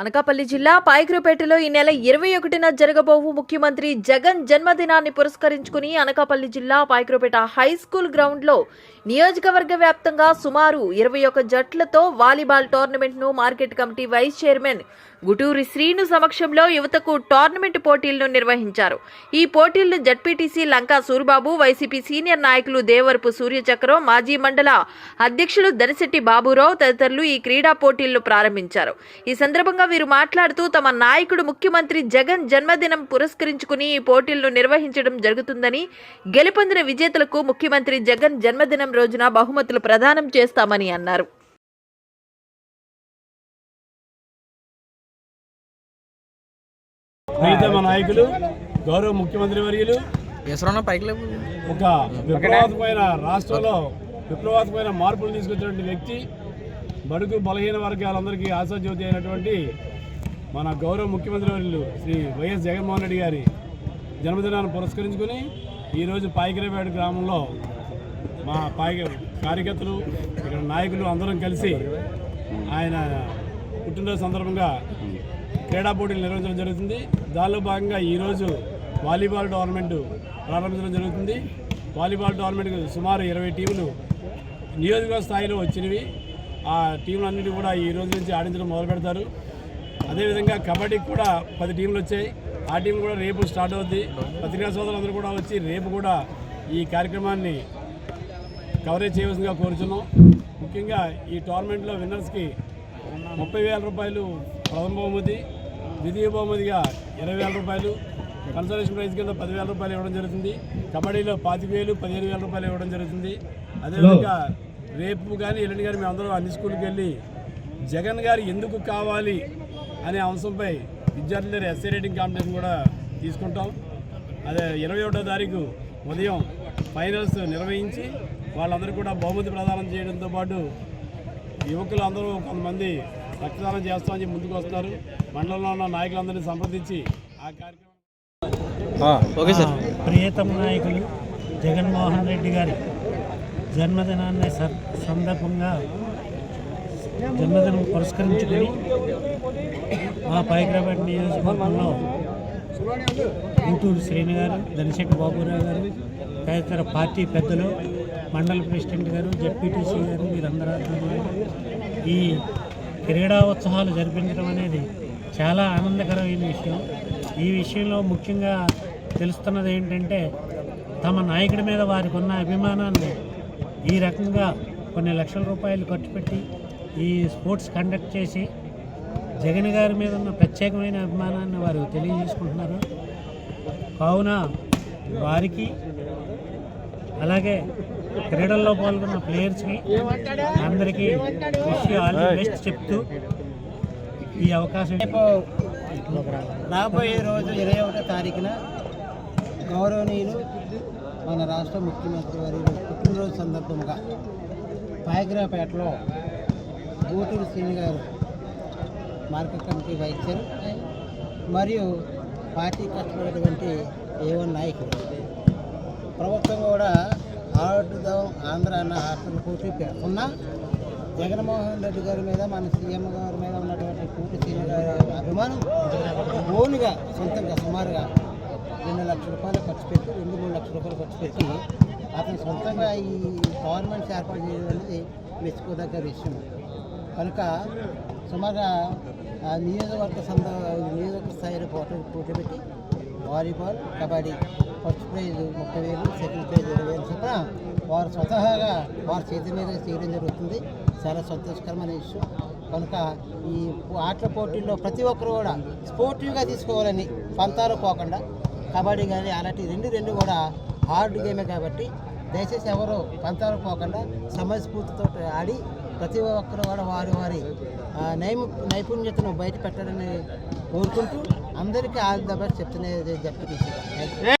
అనకాపల్లి జిల్లా పాయకురపేటలో ఈ నెల ఇరవై ఒకటిన జరగబోవు ముఖ్యమంత్రి జగన్ జన్మదినాన్ని పురస్కరించుకుని అనకాపల్లి జిల్లా పాయకురపేట హై స్కూల్ గ్రౌండ్లో నియోజకవర్గ వ్యాప్తంగా సుమారు ఇరవై ఒక జట్లతో volleyball టోర్నమెంట్ను market committee vice chairman Guturi Srinu సమక్షంలో యువతకు టోర్నమెంట్ పోటీలను నిర్వహించారు. ఈ పోటీలను ZPTC Lanka Suribabu YCP senior నాయకులు దేవరపు సూర్యచక్రం మాజీ మండల అధ్యక్షులు దనిశెట్టి బాబురావు తదితరులు ఈ క్రీడా పోటీలను ప్రారంభించారు. ఈ సందర్భంగా వీరు మాట్లాడుతూ తమ నాయకుడు ముఖ్యమంత్రి జగన్ జన్మదినం పురస్కరించుకుని ఈ పోటీలను నిర్వహించడం జరుగుతుందని గెలుపొందిన విజేతలకు ముఖ్యమంత్రి జగన్ జన్మదినం రోజున బహుమతులు ప్రదానం చేస్తామని అన్నారు. ప్రీతమ నాయకులు గౌరవ ముఖ్యమంత్రి వర్యులు ఒక విప్లవాత్మకమైన రాష్ట్రంలో విప్లవాత్మకమైన మార్పులు తీసుకొచ్చినటువంటి వ్యక్తి బడుగు బలహీన వర్గాలందరికీ ఆశాజ్యోతి అయినటువంటి మన గౌరవ ముఖ్యమంత్రి వర్యులు శ్రీ వైఎస్ జగన్మోహన్ రెడ్డి గారి జన్మదినాన్ని పురస్కరించుకుని ఈరోజు పాయికిరేపేట గ్రామంలో మా పాయి కార్యకర్తలు ఇక్కడ నాయకులు అందరం కలిసి ఆయన పుట్టినరోజు సందర్భంగా క్రీడా పోటీలు నిర్వహించడం జరుగుతుంది. దానిలో భాగంగా ఈరోజు వాలీబాల్ టోర్నమెంట్ ప్రారంభించడం జరుగుతుంది. వాలీబాల్ టోర్నమెంట్కి సుమారు ఇరవై టీములు నియోజకవర్గ స్థాయిలో వచ్చినవి. ఆ టీంలన్నిటి కూడా ఈ రోజు నుంచి ఆడించడం మొదలు పెడతారు. అదేవిధంగా కబడ్డీకి కూడా పది టీంలు వచ్చాయి. ఆ టీం కూడా రేపు స్టార్ట్ అవుద్ది. పత్రికా సోదరులందరూ కూడా వచ్చి రేపు కూడా ఈ కార్యక్రమాన్ని కవరేజ్ చేయవలసిందిగా కోరుచున్నాం. ముఖ్యంగా ఈ టోర్నమెంట్లో విన్నర్స్కి ముప్పై వేల రూపాయలు ప్రథమ బహుమతి. ద్వితీయ బహుమతిగా ఇరవై వేల రూపాయలు కన్సల్టేషన్ ప్రైజ్ కింద పదివేల రూపాయలు ఇవ్వడం జరుగుతుంది. కబడ్డీలో పాతిక వేలు పదిహేను వేల రూపాయలు ఇవ్వడం జరుగుతుంది. అదేవిధంగా రేపు కానీ ఎల్లుండి కానీ మేమందరం అన్ని స్కూల్కి వెళ్ళి జగన్ గారు ఎందుకు కావాలి అనే అంశంపై విద్యార్థుల దగ్గర ఎస్ఏ రేటింగ్ కాంపిటీషన్ కూడా తీసుకుంటాం. అదే ఇరవై ఒకటో తారీఖు ఉదయం ఫైనల్స్ నిర్వహించి వాళ్ళందరూ కూడా బహుమతి ప్రదానం చేయడంతో పాటు యువకులు అందరూ కొంతమంది రక్తదానం చేస్తామని చెప్పి ముందుకు వస్తున్నారు. మండలంలో ఉన్న నాయకులందరినీ సంప్రదించి ఆ కార్యక్రమం ఓకే సార్. ప్రియతమ నాయకులు జగన్మోహన్ రెడ్డి గారి జన్మదినాన్ని స- సందర్భంగా జన్మదినం పురస్కరించుకొని మా పైకరాపేట నియోజకవర్గంలో గుంటూరు శ్రేణి గారు దనిశెట్టి బాబురావు గారు తదితర పార్టీ పెద్దలు మండల ప్రెసిడెంట్ గారు జడ్పీటీసీ గారు వీరందరూ ఆధ్వర్యంలో ఈ క్రీడా ఉత్సవాలు జరిపించడం అనేది చాలా ఆనందకరమైన విషయం. ఈ విషయంలో ముఖ్యంగా తెలుస్తున్నది ఏంటంటే తమ నాయకుడి మీద వారికి ఉన్న అభిమానాన్ని ఈ రకంగా కొన్ని లక్షల రూపాయలు ఖర్చు పెట్టి ఈ స్పోర్ట్స్ కండక్ట్ చేసి జగన్ గారి మీద ఉన్న ప్రత్యేకమైన అభిమానాన్ని వారు తెలియజేసుకుంటున్నారు. కావున వారికి అలాగే క్రీడల్లో పాల్గొన్న ప్లేయర్స్కి అందరికీ విష్ ఆల్ ది బెస్ట్ చెప్తూ ఈ అవకాశం రాబోయే రోజు ఇరవై ఒకటో తారీఖున గౌరవనీయులు మన రాష్ట్ర ముఖ్యమంత్రి వారి పుట్టినరోజు సందర్భంగా పాయగ్రాపేటలో గూటూరు శ్రీని గారు మార్కెట్ కమిటీ వైద్యులు మరియు పార్టీ కష్టపడేటువంటి ఏవో నాయకులు. ప్రభుత్వం కూడా ఆడుదాం ఆంధ్ర అన్న హాస్టల్ పోటీ పెడుతున్నా జగన్మోహన్ రెడ్డి గారి మీద మన సీఎం గారి మీద ఉన్నటువంటి పూర్తి అభిమానం ఓన్గా సొంతంగా సుమారుగా రెండు లక్షల రూపాయలు ఖర్చు పెట్టి రెండు మూడు లక్షల రూపాయలు ఖర్చు పెట్టి అతను సొంతంగా ఈ గవర్నమెంట్స్ ఏర్పాటు చేయడం అనేది మెచ్చుకోదగ్గ విషయం. కనుక సుమారుగా నియోజకవర్గ సంద నియోజకవర్గ స్థాయిలో పోటీ పోటీ పెట్టి వాలీబాల్ కబడ్డీ ఫస్ట్ ప్రైజ్ ముప్పై వేలు సెకండ్ వేలు చొప్పున వారు స్వతహాగా వారి చేతి మీద చేయడం జరుగుతుంది చాలా సంతోషకరమైన విషయం కనుక ఈ ఆటల పోటీల్లో ప్రతి ఒక్కరు కూడా స్పోర్టివ్గా తీసుకోవాలని పంతాలు పోకుండా కబడ్డీ కానీ అలాంటి రెండు రెండు కూడా హార్డ్ గేమే కాబట్టి దయచేసి ఎవరు పంతాలు పోకుండా సమయస్ఫూర్తితో ఆడి ప్రతి ఒక్కరు కూడా వారి వారి నైము నైపుణ్యతను బయట పెట్టాలని కోరుకుంటూ అందరికీ ఆల్ ద బెస్ట్ చెప్తున్నది చెప్పి